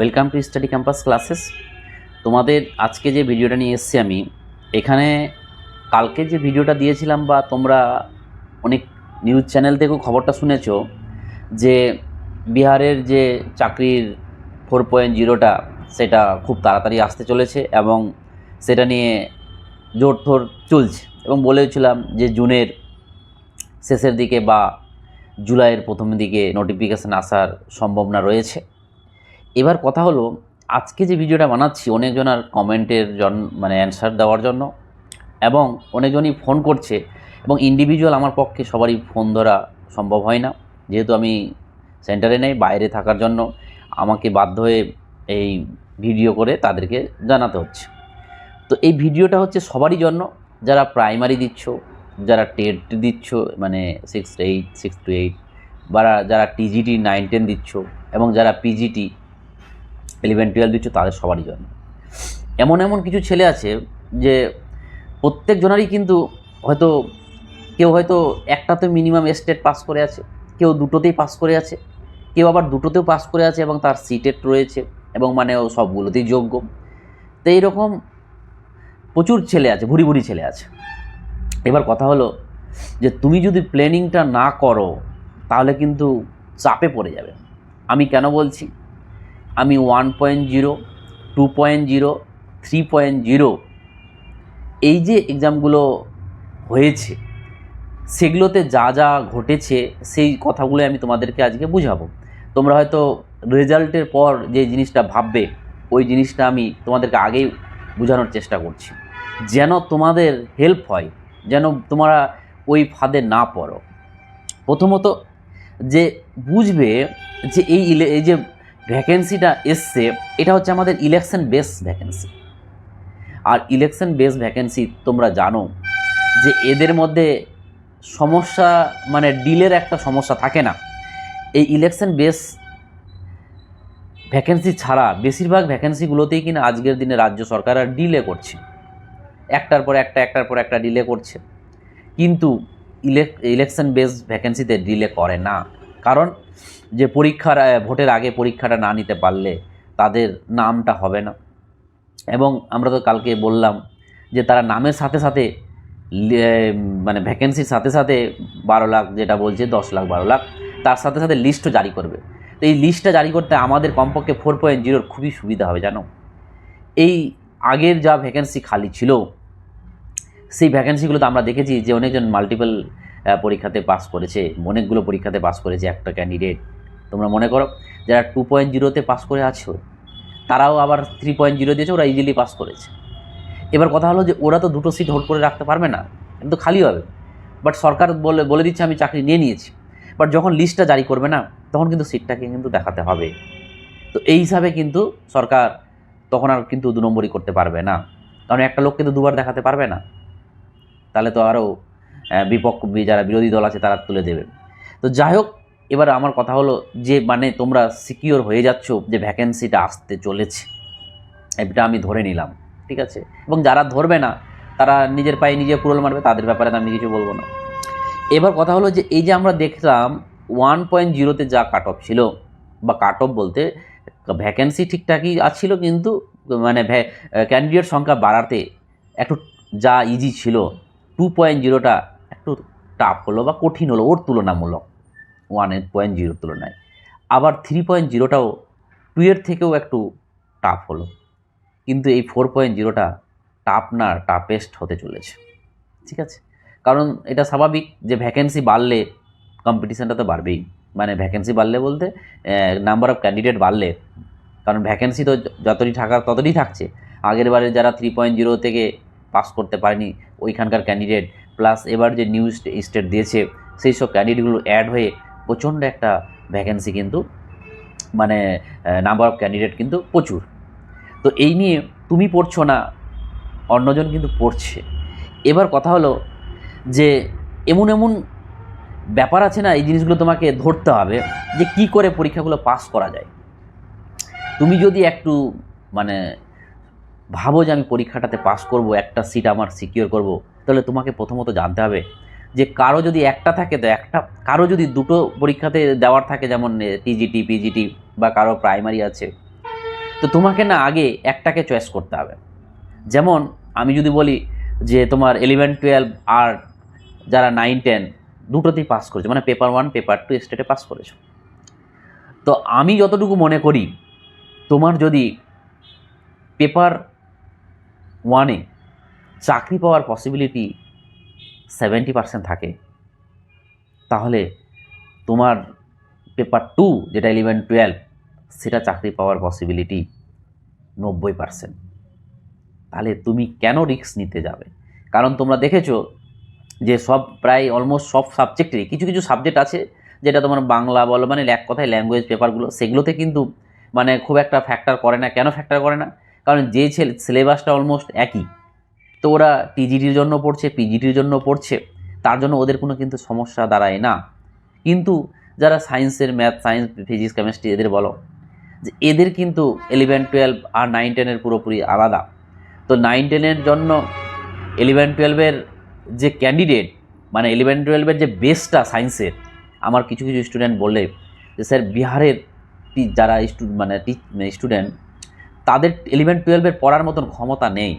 Welcome to study campus classes তোমাদের আজকে যে ভিডিওটা নিয়ে এসেছি আমি, এখানে কালকে যে ভিডিওটা দিয়েছিলাম বা তোমরা অনেক নিউজ চ্যানেল থেকেও খবরটা শুনেছো যে বিহারের যে চাকরির ফোর পয়েন্ট জিরোটা সেটা খুব তাড়াতাড়ি আসতে চলেছে এবং সেটা নিয়ে জোর থোর চলছে। এবং বলেছিলাম যে জুনের শেষের দিকে বা জুলাইয়ের প্রথম দিকে নোটিফিকেশান আসার সম্ভাবনা রয়েছে। এবার কথা হলো, আজকে যে ভিডিওটা বানাচ্ছি অনেকজনের কমেন্টের জন মানে অ্যান্সার দেওয়ার জন্য, এবং অনেকজনই ফোন করছে, এবং ইন্ডিভিজুয়াল আমার পক্ষে সবারই ফোন ধরা সম্ভব হয় না। যেহেতু আমি সেন্টারে নেই, বাইরে থাকার জন্য আমাকে বাধ্য হয়ে এই ভিডিও করে তাদেরকে জানাতে হচ্ছে। তো এই ভিডিওটা হচ্ছে সবারই জন্য, যারা প্রাইমারি দিচ্ছ, যারা টেট দিচ্ছ মানে six eight six two eight বা যারা টিজিটি নাইন টেন দিচ্ছ, এবং যারা পিজিটি ইলেভেন টুয়েলভ দিচ্ছ তাদের সবারই জন্য এমন এমন কিছু ছেলে আছে যে প্রত্যেকজনেরই কিন্তু হয়তো কেউ হয়তো একটাতে মিনিমাম স্টেট পাস করে আছে, কেউ দুটোতেই পাস করে আছে, কেউ আবার দুটোতেও পাস করে আছে এবং তার সিটেট রয়েছে এবং মানে ও সবগুলোতেই যোগ্য। তো এইরকম প্রচুর ছেলে আছে, ভুরি ভুরি ছেলে আছে। এবার কথা হলো যে তুমি যদি প্ল্যানিংটা না করো, তাহলে কিন্তু চাপে পড়ে যাবে। আমি কেন বলছি? আমি one point zero two point zero three point zero এই যে এক্সামগুলো হয়েছে, সেগুলোতে যা যা ঘটেছে, সেই কথাগুলো আমি তোমাদেরকে আজকে বুঝাবো। তোমরা হয়তো রেজাল্টের পর যে জিনিসটা ভাববে, ওই জিনিসটা আমি তোমাদেরকে আগেই বোঝানোর চেষ্টা করছি। যেন তোমাদের হেল্প হয়, যেন তোমরা ওই ফাঁদে না পড়ো। প্রথমত যে বুঝবে যে এই এই যে ভ্যাকেন্সিটা এসছে, এটা হচ্ছে আমাদের ইলেকশন বেস ভ্যাকেন্সি আর ইলেকশন বেস ভ্যাকেন্সি তোমরা জানো যে এদের মধ্যে সমস্যা মানে ডিলের একটা সমস্যা থাকে না। এই ইলেকশন বেস ভ্যাকেন্সি ছাড়া বেশিরভাগ ভ্যাকেন্সিগুলোতেই কিনা আজকের দিনে রাজ্য সরকার আর ডিলে করছে। একটার পর একটা, একটার পর একটা ডিলে করছে। কিন্তু ইলেক ইলেকশন বেস ভ্যাকেন্সিতে ডিলে করে না। কারণ যে পরীক্ষার ভোটের আগে পরীক্ষাটা না নিতে পারলে তাদের নামটা হবে না। এবং আমরা তো কালকে বললাম যে তারা নামের সাথে সাথে মানে ভ্যাকেন্সির সাথে সাথে বারো লাখ যেটা বলছে, দশ লাখ, বারো লাখ, তার সাথে সাথে লিস্টও জারি করবে। তো এই লিস্টটা জারি করতে আমাদের কমপক্ষে ফোর পয়েন্ট জিরোর খুবই সুবিধা হবে, জানো? এই আগের যা ভ্যাকেন্সি খালি ছিল, সেই ভ্যাকেন্সিগুলোতে আমরা দেখেছি যে অনেকজন মাল্টিপল পরীক্ষাতে পাস করেছে, অনেকগুলো পরীক্ষাতে পাস করেছে একটা ক্যান্ডিডেট তোমরা মনে করো, যারা টু পয়েন্ট জিরোতে পাস করে আছো, তারাও আবার থ্রি পয়েন্ট জিরো দিয়েছে, ওরা ইজিলি পাস করেছে। এবার কথা হলো যে, ওরা তো দুটো সিট হোল্ড করে রাখতে পারবে না কিন্তু খালি হবে। বাট সরকার বলে বলে দিচ্ছে, আমি চাকরি নিয়ে নিয়েছি। বাট যখন লিস্টটা জারি করবে না, তখন কিন্তু সিটটাকে কিন্তু দেখাতে হবে। তো এই হিসাবে কিন্তু সরকার তখন আর কিন্তু দু নম্বরই করতে পারবে না। কারণ একটা লোক কিন্তু দুবার দেখাতে পারবে না। তাহলে তো আরও বিপক্ষ যারা বিরোধী দল আছে তারা তুলে দেবে। তো যাই হোক, এবার আমার কথা হলো যে মানে তোমরা সিকিওর হয়ে যাচ্ছ যে ভ্যাকেন্সিটা আসতে চলেছে। এটা আমি ধরে নিলাম, ঠিক আছে? এবং যারা ধরবে না, তারা নিজের পায়ে নিজে কুড়োল মারবে, তাদের ব্যাপারে আমি কিছু বলব না। এবার কথা হলো যে, এই যে আমরা দেখলাম ওয়ান পয়েন্ট জিরোতে যা কাট অফ ছিল, বা কাট অফ বলতে ভ্যাকেন্সি ঠিকঠাকই আছিল, কিন্তু মানে ভ্যা ক্যান্ডিডেট সংখ্যা বাড়াতে একটু যা ইজি ছিল টু পয়েন্ট জিরোটা একটু টাফ হলো বা কঠিন হলো ওর তুলনামূলক। ওয়ান পয়েন্ট জিরোর তুলনায়। আবার থ্রি পয়েন্ট জিরোটাও টু এর থেকেও একটু টাফ হলো। কিন্তু এই ফোর পয়েন্ট জিরোটা টাফ না টাফেস্ট হতে চলেছে। ঠিক আছে? কারণ এটা স্বাভাবিক যে ভ্যাকেন্সি বাড়লে কম্পিটিশানটা তো বাড়বেই। মানে ভ্যাকেন্সি বাড়লে বলতে নাম্বার অফ ক্যান্ডিডেট বাড়লে। কারণ ভ্যাকেন্সি তো যতটি থাকার ততটি থাকছে। আগের বারে যারা থ্রি পয়েন্ট জিরো থেকে পাস করতে পারেনি, ওইখানকার ক্যান্ডিডেট প্লাস এবার যে নিউ স্টেট দিয়েছে, সেই সব ক্যান্ডিডেটগুলো অ্যাড হয়ে প্রচণ্ড একটা ভ্যাকেন্সি কিন্তু মানে নাম্বার অফ ক্যান্ডিডেট কিন্তু প্রচুর। তো এই নিয়ে তুমি পড়ছো না, অন্যজন কিন্তু পড়ছে। এবার কথা হলো যে, এমন এমন ব্যাপার আছে না, এই জিনিসগুলো তোমাকে ধরতে হবে যে কি করে পরীক্ষাগুলো পাস করা যায়। তুমি যদি একটু মানে ভাবো যে আমি পরীক্ষাটাতে পাস করব, একটা সিট আমার সিকিওর করব। তাহলে তোমাকে প্রথমত জানতে হবে যে কারও যদি একটা থাকে তো একটা, কারও যদি দুটো পরীক্ষাতে দেওয়ার থাকে যেমন টিজিটি পিজিটি বা কারও প্রাইমারি আছে, তো তোমাকে না আগে একটাকে চয়েস করতে হবে। যেমন আমি যদি বলি যে তোমার ইলেভেন টুয়েলভ আর যারা নাইন টেন দুটোতেই পাস করেছে মানে পেপার ওয়ান পেপার টু স্টেটে পাস করেছ। তো আমি যতটুকু মনে করি, তোমার যদি পেপার ওয়ানে চাকরি পাওয়ার পসিবিলিটি সেভেন্টি পার্সেন্ট থাকে। তাহলে তোমার পেপার টু যেটা ইলেভেন টুয়েলভ সেটা চাকরি পাওয়ার পসিবিলিটি নব্বই পার্সেন্ট তাহলে তুমি কেন রিস্ক নিতে যাবে? কারণ তোমরা দেখেছ যে সব প্রায় অলমোস্ট সব সাবজেক্টেরই কিছু কিছু সাবজেক্ট আছে যেটা তোমার বাংলা বলো মানে এক কথায় ল্যাঙ্গুয়েজ পেপারগুলো সেগুলোতে কিন্তু মানে খুব একটা ফ্যাক্টর করে না। কেন ফ্যাক্টর করে না? কারণ যে ছেলে সিলেবাসটা অলমোস্ট একই। তো ওরা টিজিটির জন্য পড়ছে পিজিটির জন্য পড়ছে, তার জন্য ওদের কোনো কিন্তু সমস্যা দাঁড়ায় না। কিন্তু যারা সায়েন্সের ম্যাথ সায়েন্স ফিজিক্স কেমিস্ট্রি এদের বলো, যে এদের কিন্তু ইলেভেন টুয়েলভ আর নাইন টেনের পুরোপুরি আলাদা। তো নাইন টেনের জন্য ইলেভেন টুয়েলভের যে ক্যান্ডিডেট মানে ইলেভেন টুয়েলভের যে বেসটা সায়েন্সের আমার কিছু কিছু স্টুডেন্ট বলে যে, স্যার, বিহারের যারা স্টু মানে স্টুডেন্ট তাদের ইলেভেন টুয়েলভের পড়ার মতন ক্ষমতা নেই।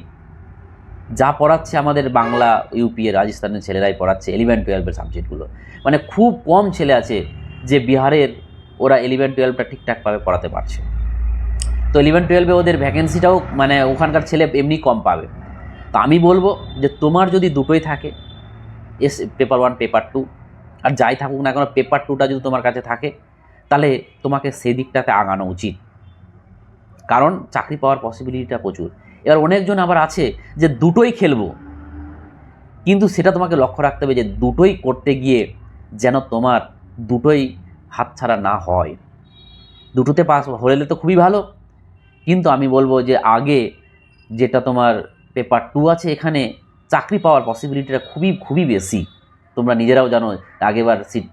যা পড়াচ্ছে আমাদের বাংলা ইউপি রাজস্থানের ছেলেরাই পড়াচ্ছে ইলেভেন টুয়েলভের সাবজেক্টগুলো মানে খুব কম ছেলে আছে যে বিহারের ওরা ইলেভেন টুয়েলভটা ঠিকঠাকভাবে পড়াতে পারছে। তো ইলেভেন টুয়েলভে ওদের ভ্যাকেন্সিটাও মানে ওখানকার ছেলে এমনি কম পাবে। তো আমি বলব যে তোমার যদি দুটোই থাকে, এস পেপার ওয়ান পেপার টু আর যাই থাকুক না কেন পেপার টুটা যদি তোমার কাছে থাকে, তাহলে তোমাকে সেই দিকটাতে আগানো উচিত। কারণ চাকরি পাওয়ার পসিবিলিটিটা প্রচুর। এবার অনেকজন আবার আছে যে দুটোই খেলব। কিন্তু সেটা তোমাকে লক্ষ্য রাখতে হবে যে দুটোই করতে গিয়ে যেন তোমার দুটোই হাতছাড়া না হয়। দুটোতে পাস হলে তো খুবই ভালো। কিন্তু আমি বলব যে আগে যেটা তোমার পেপার টু আছে এখানে চাকরি পাওয়ার পসিবিলিটিটা খুবই খুবই বেশি। তোমরা নিজেরাও জানো আগেবার সিট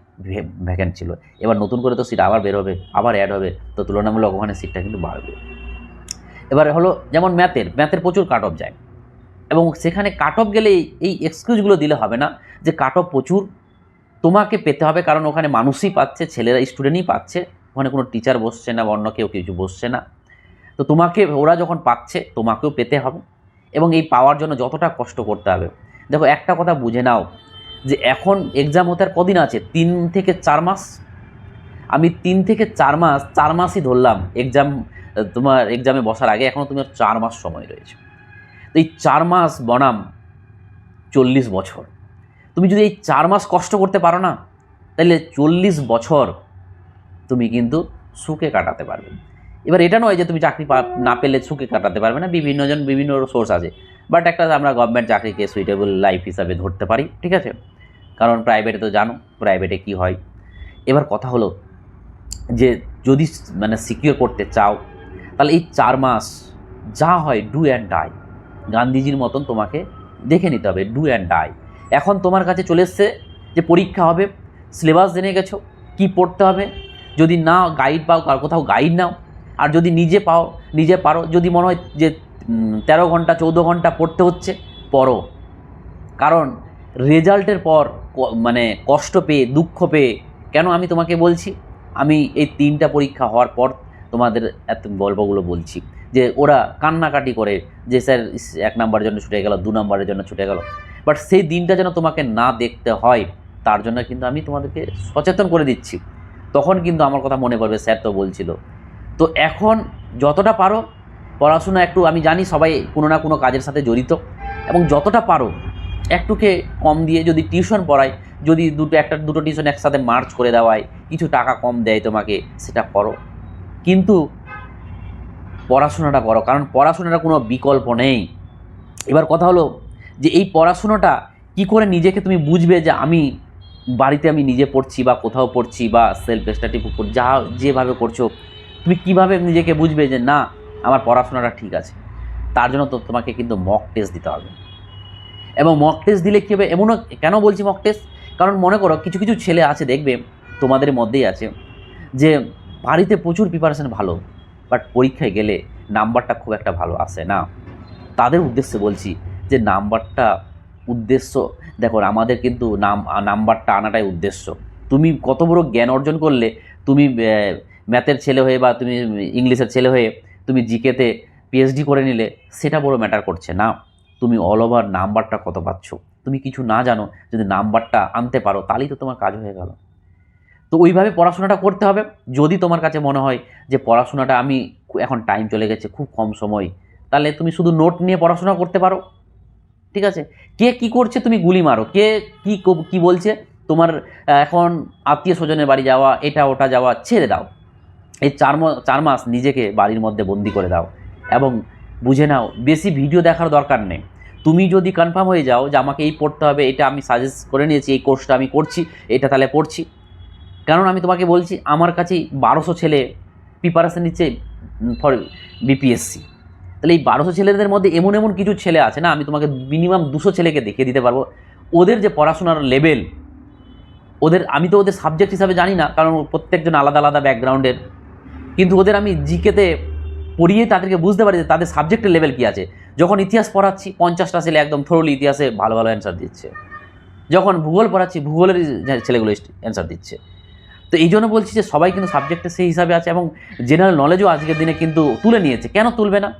ভ্যাকেন্ট ছিল। এবার নতুন করে তো সিট আবার বের হবে, আবার অ্যাড হবে। তো তুলনামূলক ওখানে সিটটা কিন্তু বাড়বে। এবার হলো যেমন ম্যাথের ম্যাথের প্রচুর কাট অফ যায়। এবং সেখানে কাট অফ গেলে এই- এক্সকিউজগুলো দিলে হবে না যে কাট অফ প্রচুর, তোমাকে পেতে হবে কারণ ওখানে মানুষই পাচ্ছে, ছেলেরা স্টুডেন্টই পাচ্ছে, ওখানে কোনো টিচার বসছে না বা অন্য কেউ কিছু বসছে না। তো তোমাকে, ওরা যখন পাচ্ছে, তোমাকেও পেতে হবে। এবং এই পাওয়ার জন্য যতটা কষ্ট করতে হবে। দেখো একটা কথা বুঝে নাও যে এখন এক্সাম হতে আর কদিন আছে? তিন থেকে চার মাস? আমি তিন থেকে চার মাস, চার মাসই ধরলাম এক্সাম তোমার এক্সামে বসার আগে এখনও তোমার চার মাস সময় রয়েছে। তো এই চার মাস বনাম চল্লিশ বছর। তুমি যদি এই চার মাস কষ্ট করতে পারো না, তাহলে চল্লিশ বছর তুমি কিন্তু সুখে কাটাতে পারবে। এবার এটা নয় যে তুমি চাকরি না পেলে সুখে কাটাতে পারবে না বিভিন্নজন বিভিন্ন সোর্স আছে। বাট একটা আমরা গভর্নমেন্ট চাকরিকে সুইটেবল লাইফ হিসাবে ধরতে পারি, ঠিক আছে? কারণ প্রাইভেটে তো জানো প্রাইভেটে কি হয়? এবার কথা হলো যে যদি মানে সিকিউর করতে চাও, তাহলে এই চার মাস যা হয় ডু অ্যান্ড ডাই গান্ধীজির মতন তোমাকে দেখে নিতে হবে ডু অ্যান্ড ডাই এখন তোমার কাছে চলে এসছে যে পরীক্ষা হবে সিলেবাস জেনে গেছো, কি পড়তে হবে? যদি না গাইড পাও, কার কোথাও গাইড নাও। আর যদি নিজে পাও, নিজে পারো, যদি মনে হয় যে তেরো ঘণ্টা, চৌদ্দ ঘণ্টা পড়তে হচ্ছে, পড়ো। কারণ রেজাল্টের পর মানে কষ্ট পেয়ে, দুঃখ পেয়ে, কেন আমি তোমাকে বলছি? আমি এই তিনটা পরীক্ষা হওয়ার পর তোমাদের এত গল্পগুলো বলছি। যে ওরা কান্নাকাটি করে যে, স্যার এক নাম্বারের জন্য ছুটে গেল, দু নম্বরের জন্য ছুটে গেল। বাট সেই দিনটা যেন তোমাকে না দেখতে হয়, তার জন্য কিন্তু আমি তোমাদেরকে সচেতন করে দিচ্ছি। তখন কিন্তু আমার কথা মনে পড়বে, স্যার তো বলছিল। তো এখন যতটা পারো, পড়াশোনা একটু, আমি জানি সবাই কোনো না কোনো কাজের সাথে জড়িত, এবং যতটা পারো, একটুকে কম দিয়ে যদি টিউশন পড়ায়, যদি দুটো, একটা, দুটো টিউশন একসাথে মার্চ করে দেওয়ায় কিছু টাকা কম দেয় তোমাকে, সেটা করো। কিন্তু পড়াশোনাটা করো, কারণ পড়াশোনাটা কোনো বিকল্প নেই। এবার কথা হলো যে এই পড়াশোনাটা কি করে নিজেকে তুমি বুঝবে যে আমি বাড়িতে আমি নিজে পড়ছি বা কোথাও পড়ছি বা সেলফ স্টাডি যা যেভাবে করছ, তুমি কীভাবে নিজেকে বুঝবে যে না, আমার পড়াশোনাটা ঠিক আছে। তার জন্য তো তোমাকে কিন্তু মক টেস্ট দিতে হবে। এবং মক টেস্ট দিলে কী হবে? এমনও, কেন বলছি মক টেস্ট কারণ মনে করো কিছু কিছু ছেলে আছে, দেখবে তোমাদের মধ্যেই আছে যে বাড়িতে প্রচুর প্রিপারেশান ভালো বাট পরীক্ষায় গেলে নাম্বারটা খুব একটা ভালো আসে না। তাদের উদ্দেশ্যে বলছি যে নাম্বারটা উদ্দেশ্য, দেখো আমাদের কিন্তু নাম, নাম্বারটা আনাটাই উদ্দেশ্য। তুমি কত বড় জ্ঞান অর্জন করলে তুমি ম্যাথের ছেলে হয়ে বা তুমি ইংলিশের ছেলে হয়ে তুমি জিকেতে পিএইচডি করে নিলে, সেটা বড় ম্যাটার করছে না। তুমি অল ওভার নাম্বারটা কত পাচ্ছ? তুমি কিছু না জানো, যদি নাম্বারটা আনতে পারো, তাহলেই তো তোমার কাজ হয়ে গেল। তো ওইভাবে পড়াশোনাটা করতে হবে। যদি তোমার কাছে মনে হয় যে পড়াশোনাটা আমি এখন টাইম চলে গেছে, খুব কম সময়, তাহলে তুমি শুধু নোট নিয়ে পড়াশোনা করতে পারো। ঠিক আছে? কে কি করছে তুমি গুলি মারো। কে কি ক- বলছে? তোমার এখন আত্মীয় স্বজনের বাড়ি যাওয়া, এটা ওটা যাওয়া ছেড়ে দাও। এই চার চার মাস নিজেকে বাড়ির মধ্যে বন্দি করে দাও। এবং বুঝে নাও, বেশি ভিডিও দেখার দরকার নেই। তুমি যদি কনফার্ম হয়ে যাও যে আমাকে এই পড়তে হবে, এটা আমি সাজেস্ট করে নিয়েছি, এই কোর্সটা আমি করছি, এটা তাহলে পড়ছি। কারণ আমি তোমাকে বলছি, আমার কাছে বারোশো ছেলে প্রিপারেশন নিচ্ছে ফর বিপিএসসি তাহলে এই বারোশো ছেলেদের মধ্যে এমন এমন কিছু ছেলে আছে না, আমি তোমাকে মিনিমাম দুশো ছেলেকে দেখিয়ে দিতে পারব। ওদের যে পড়াশোনার লেভেল ওদের, আমি তো ওদের সাবজেক্ট হিসাবে জানি না, কারণ প্রত্যেকজন আলাদা আলাদা ব্যাকগ্রাউন্ডের কিন্তু ওদের আমি জিকেতে পড়িয়ে তাদেরকে বুঝতে পারি যে তাদের সাবজেক্টের লেভেল কী আছে। যখন ইতিহাস পড়াচ্ছি, পঞ্চাশটা ছেলে একদম থরলি ইতিহাসে ভালো ভালো অ্যান্সার দিচ্ছে। যখন ভূগোল পড়াচ্ছি ভূগোলের ছেলেগুলো অ্যান্সার দিচ্ছে। তো এই জন্য বলছি যে সবাই কিন্তু সাবজেক্টে সেই হিসাবে আছে এবং জেনারেল নলেজও আজকের দিনে কিন্তু তুলে নিয়েছে। কেন তুলবে না?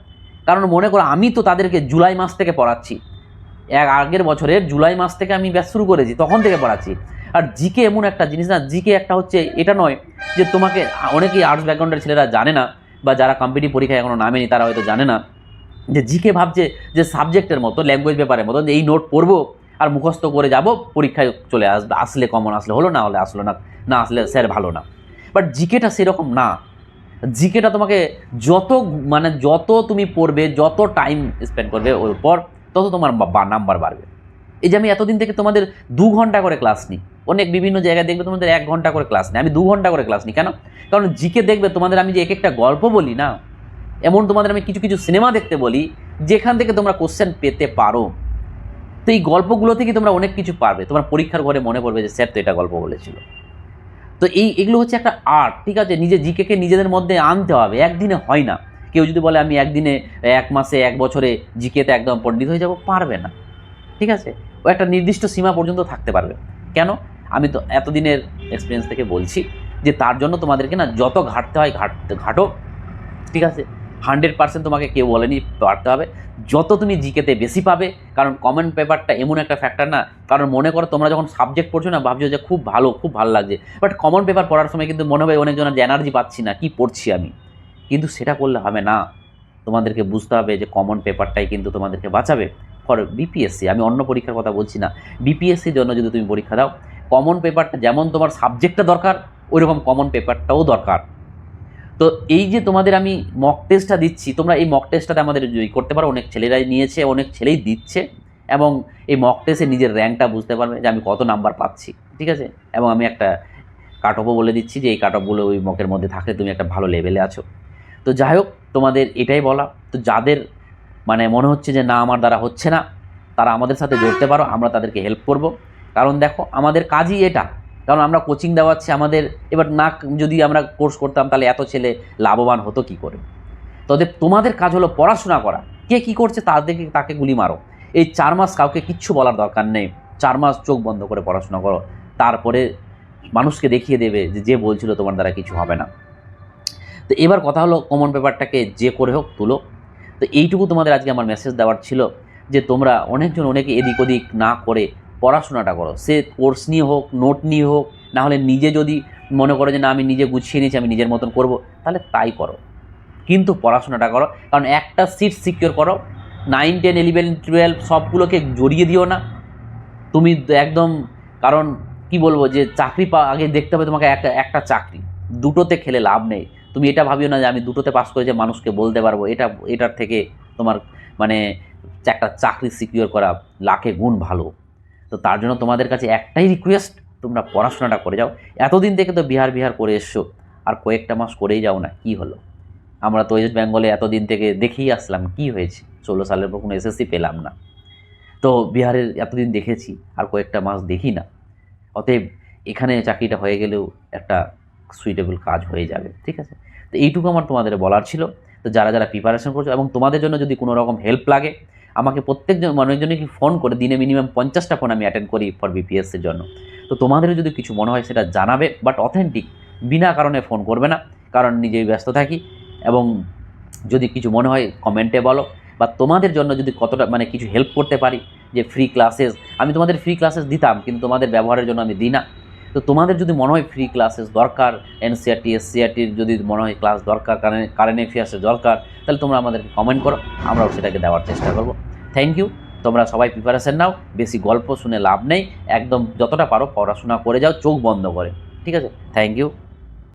কারণ মনে করো, আমি তো তাদেরকে জুলাই মাস থেকে পড়াচ্ছি। এক আগের বছরের জুলাই মাস থেকে আমি ব্যাস শুরু করেছি, তখন থেকে পড়াচ্ছি। আর জিকে এমন একটা জিনিস না জিকে একটা হচ্ছে এটা নয় যে তোমাকে অনেকেই আর্টস ব্যাকগ্রাউন্ডের ছেলেরা জানে না বা যারা কম্পিটিভ পরীক্ষায় এখনও নামেনি তারা হয়তো জানে না। যে জিকে ভাবছে যে সাবজেক্টের মতো ল্যাঙ্গুয়েজ পেপারের মতো, যে এই নোট পড়ব আর মুখস্থ করে যাব, পরীক্ষায় চলে আসবে আসলে কমন আসলে হলো না, হলে আসলো না। না আসলে স্যার ভালো না। বাট জিকেটা সেরকম না। জিকেটা তোমাকে যত মানে যত তুমি পড়বে, যত টাইম স্পেন্ড করবে, ওর পর তত তোমার নাম্বার বাড়বে। এই যে আমি এতদিন থেকে তোমাদের দু ঘণ্টা করে ক্লাস নিই। অনেক বিভিন্ন জায়গায় দেখবে তোমাদের এক ঘণ্টা করে ক্লাস নিই। আমি দু ঘণ্টা করে ক্লাস নিই। কেন? কারণ জিকে দেখবে তোমাদের আমি যে এক একটা গল্প বলি না, এমন তোমাদের আমি কিছু কিছু সিনেমা দেখতে বলি, যেখান থেকে তোমরা কোশ্চেন পেতে পারো। তো এই গল্পগুলো থেকে তোমরা অনেক কিছু পারবে। তোমার পরীক্ষার ঘরে মনে পড়বে যে স্যার তো এটা গল্প বলেছিল। তো এই, এগুলো হচ্ছে একটা আর্ট ঠিক আছে? নিজে জিকেকে নিজেদের মধ্যে আনতে হবে, একদিনে হয় না। কেউ যদি বলে, আমি একদিনে, এক মাসে, এক বছরে জিকেতে একদম পণ্ডিত হয়ে যাব, পারবে না। ঠিক আছে? ও একটা নির্দিষ্ট সীমা পর্যন্ত থাকতে পারবে। কেন? আমি তো এতদিনের এক্সপিরিয়েন্স থেকে বলছি যে তার জন্য তোমাদেরকে না যত ঘাটতে হয়, ঘাট, ঘাটো। ঠিক আছে? হান্ড্রেড পার্সেন্ট তোমাকে কেউ বলেনি পারতে হবে। যত তুমি জিকেতে বেশি পাবে, কারণ কমন পেপারটা এমন একটা ফ্যাক্টর না, কারণ মনে করো তোমরা যখন সাবজেক্ট পড়ছো না, ভাবছ যে খুব ভালো খুব ভালো লাগছে। বাট কমন পেপার পড়ার সময় কিন্তু মনে হবে অনেকজনের যে এনার্জি পাচ্ছি না, কি পড়ছি আমি? কিন্তু সেটা করলে হবে না। তোমাদেরকে বুঝতে হবে যে কমন পেপারটাই কিন্তু তোমাদেরকে বাঁচাবে। ফর বিপিএসসি আমি অন্য পরীক্ষার কথা বলছি না। বিপিএসসির জন্য যদি তুমি পরীক্ষা দাও কমন পেপারটা যেমন তোমার সাবজেক্টটা দরকার ওই রকম কমন পেপারটাও দরকার। তো এই যে তোমাদের আমি মক টেস্টটা দিচ্ছি, তোমরা এই মক টেস্টটাতে আমাদের জয়ী করতে পারো। অনেক ছেলেরাই নিয়েছে, অনেক ছেলেই দিচ্ছে এবং এই মক টেস্টে নিজের র্যাঙ্কটা বুঝতে পারবে যে আমি কত নাম্বার পাচ্ছি, ঠিক আছে? এবং আমি একটা কাট অফও বলে দিচ্ছি যে এই কাট অফগুলো ওই মকের মধ্যে থাকলে তুমি একটা ভালো লেভেলে আছো। তো যাই হোক, তোমাদের এটাই বলা। তো যাদের মানে মনে হচ্ছে যে না, আমার দ্বারা হচ্ছে না, তারা আমাদের সাথে জড়তে পারো, আমরা তাদেরকে হেল্প করব। কারণ দেখো, আমাদের কাজই এটা। কারণ আমরা কোচিং দেওয়াচ্ছি আমাদের, এবার না যদি আমরা কোর্স করতাম তাহলে এত ছেলে লাভবান হতো কি করে? তবে তোমাদের কাজ হলো পড়াশোনা করা। কে কি করছে তাদেরকে তাকে গুলি মারো। এই চার মাস কাউকে কিচ্ছু বলার দরকার নেই। চার মাস চোখ বন্ধ করে পড়াশোনা করো। তারপরে মানুষকে দেখিয়ে দেবে যে যে বলছিল তোমার দ্বারা কিছু হবে না। তো এবার কথা হলো কমন পেপারটাকে যে করে হোক তুলো। তো এইটুকু তোমাদের আজকে আমার মেসেজ দেওয়ার ছিল যে তোমরা অনেকজন অনেকে এদিক ওদিক না করে পড়াশোনাটা করো। সে কোর্স নিয়ে হোক নোট নিয়ে হোক, না হলে নিজে যদি মনে করো যে না, আমি নিজে গুছিয়ে নিয়েছি, আমি নিজের মতন করব, তাহলে তাই করো। কিন্তু পড়াশোনাটা করো, কারণ একটা সিট সিকিওর করো নাইন টেন ইলেভেন টুয়েলভ সবগুলোকে জড়িয়ে দিও না। তুমি একদম, কারণ কি বলব যে চাকরি পা, আগে দেখতে হবে তোমাকে একটা একটা চাকরি। দুটোতে খেলে লাভ নেই। তুমি এটা ভাবিও না যে আমি দুটোতে পাস করে যে মানুষকে বলতে পারব। এটা, এটার থেকে তোমার মানে একটা চাকরি সিকিওর করা লাখে গুণ ভালো। তো তার জন্য তোমাদের কাছে একটাই রিকোয়েস্ট তোমরা পড়াশোনাটা করে যাও। এতদিন থেকে তো বিহার বিহার করে এসছো, আর কয়েকটা মাস করেই যাও না, কি হলো? আমরা তো ওয়েস্ট বেঙ্গলে এতদিন থেকে দেখেই আসলাম, কি হয়েছে? ষোলো সালের পর কোনো এসএসসি পেলাম না। তো বিহারের এতদিন দেখেছি, আর কয়েকটা মাস দেখি না। অতএব এখানে চাকরিটা হয়ে গেলেও একটা সুইটেবল কাজ হয়ে যাবে, ঠিক আছে? তো এইটুকু আমার তোমাদের বলার ছিল। তো যারা যারা প্রিপারেশন করছ, এবং তোমাদের জন্য যদি কোনো রকম হেল্প লাগে আমাকে প্রত্যেকজন মানুষজনকে ফোন করে দিনে মিনিমাম পঞ্চাশটা ফোন আমি অ্যাটেন্ড করি ফর বিপিএসসির জন্য। তো তোমাদেরও যদি কিছু মনে হয় সেটা জানাবে বাট অথেন্টিক বিনা কারণে ফোন করবে না, কারণ নিজেই ব্যস্ত থাকি এবং যদি কিছু মনে হয় কমেন্টে বলো। বা তোমাদের জন্য যদি কতটা মানে কিছু হেল্প করতে পারি, যে ফ্রি ক্লাসেস আমি তোমাদের ফ্রি ক্লাসেস দিতাম, কিন্তু তোমাদের ব্যবহারের জন্য আমি দিই না। তো তোমাদের যদি মনে হয় ফ্রি ক্লাসেস দরকার এনসিআরটি এসসিআরটির যদি মনে হয় ক্লাস দরকার কারেন্ট কারেন্ট অ্যাফেয়ার্সের দরকার, তাহলে তোমরা আমাদেরকে কমেন্ট করো, আমরাও সেটাকে দেওয়ার চেষ্টা করব। থ্যাংক ইউ তোমরা সবাই প্রিপারেশন নাও, বেশি গল্প শুনে লাভ নেই, একদম যতটা পারো পড়াশোনা করে যাও, চোখ বন্ধ করে। ঠিক আছে? Thank you